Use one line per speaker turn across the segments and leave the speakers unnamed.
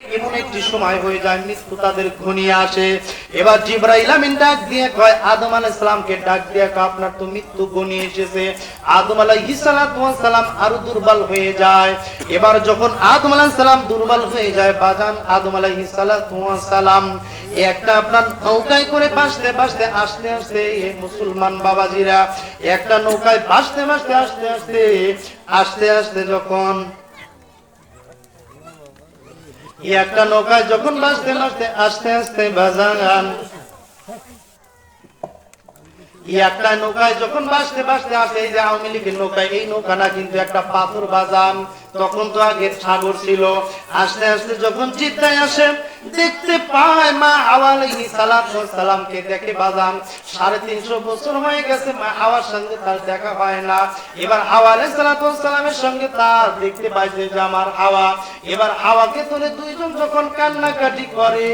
এমন একটি সময় হয়ে যায় মৃত্যু তাদের ঘনিয়ে আসে। এবার ডাক দিয়ে কয়, আদম সালামকে ডাক দিয়ে আপনার তো মৃত্যু ঘনিয়ে এসেছে। আদম সালাম আরও দুর্বল হয়ে যায়। এবার যখন আদম সালাম দুর্বল হয়ে যায়, বাজান আদম সালাম একটা আপনার নৌকায় করে ভাসতে ভাসতে আসতে আসতে মুসলমান বাবাজিরা, একটা নৌকায় ভাসতে ভাসতে আসতে আসতে আসতে আসতে যখন একটা নৌকায় যখন বাঁচতে বাঁচতে, আস্তে আস্তে বাজান একটা নৌকায় যখন বাঁচতে বাঁচতে আসে, এই যে আওয়ামী লীগের নৌকায়, এই নৌকা না কিন্তু একটা পাথর বাজান। তখন তো আগে সাগর ছিল। আস্তে আস্তে যখন চিন্তায় আসে, দেখতে পায় মা সালাতু সালামকে দেখে বাজান সাড়ে তিনশো বছর হয়ে গেছে মা হাওয়ার সঙ্গে তার দেখা হয় না। এবার আলাইহিস সালাতু সালামের সঙ্গে তার দেখতে পাইছে যে আমার হাওয়া। এবার হাওয়াকে তুলে দুইজন যখন কান্নাকাটি করে,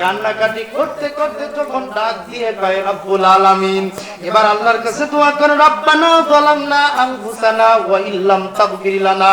কান্নাকাটি করতে করতে যখন ডাক দিয়ে কয়, রব্বুল আলামিন। এবার আল্লাহর কাছে দোয়া করে, রব্বানা যালামনা আনফুসানা ওয়া ইল্লাম তাগফির লানা।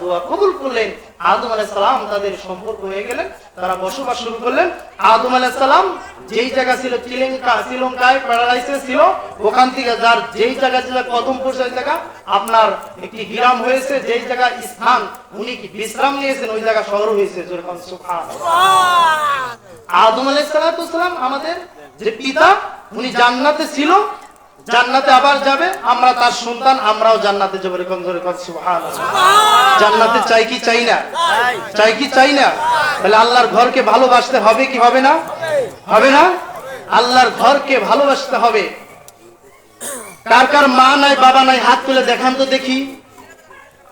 দোয়া কবুল করলেন। আদম তাদের সম্পর্ক হয়ে গেলেন, তারা বসবাস শুরু করলেন। আদম যেই জায়গা ছিল, শ্রীলঙ্কা, শ্রীলঙ্কায় ছিল, ওখান থেকে যার যেই জায়গা ছিল সেই জায়গা, আপনার একটি গ্রাম হয়েছে, যেই জায়গা স্থান উনি কি বিশ্রাম নিয়েছেন, ওই জায়গা শহর হয়েছে আদম আলাইহিস আমাদের যে পিতা, উনি জান্নাতে ছিল জান্নাতে আবার যাবে আমরা তার সন্তান আমরাও জান্নাতে যাব এরকম ধরে জান্নাতে চাই কি চাই না? চাই কি চাই না? তাহলে আল্লাহর ঘরকে ভালোবাসতে হবে কি হবে না? হবে না? আল্লাহর ঘরকে ভালোবাসতে হবে। কার কার মা নাই বাবা নাই হাত তুলে দেখান তো দেখি।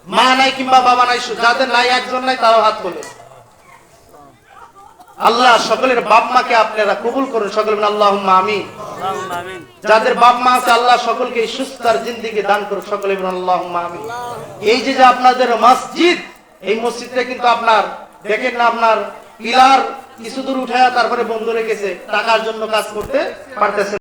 মা নাই কিংবা বাবা নাই যাদের নাই একজন নাই তারাও হাত তোলে। আল্লাহ সকলের বাপ মাকে আপনারা কবুল করুন সকলে আল্লাহ আমি যাদের বাপ মা আছে আল্লাহ সকলকে সুস্থার জিন্দিকে জিন্দিগি দান করুক। সকলে আল্লাহ। এই যে যে আপনাদের মসজিদ এই মসজিদটা কিন্তু আপনার দেখেন না আপনার পিলার কিছু দূর উঠায় তারপরে বন্ধ রেখেছে। টাকার জন্য কাজ করতে পারতেছে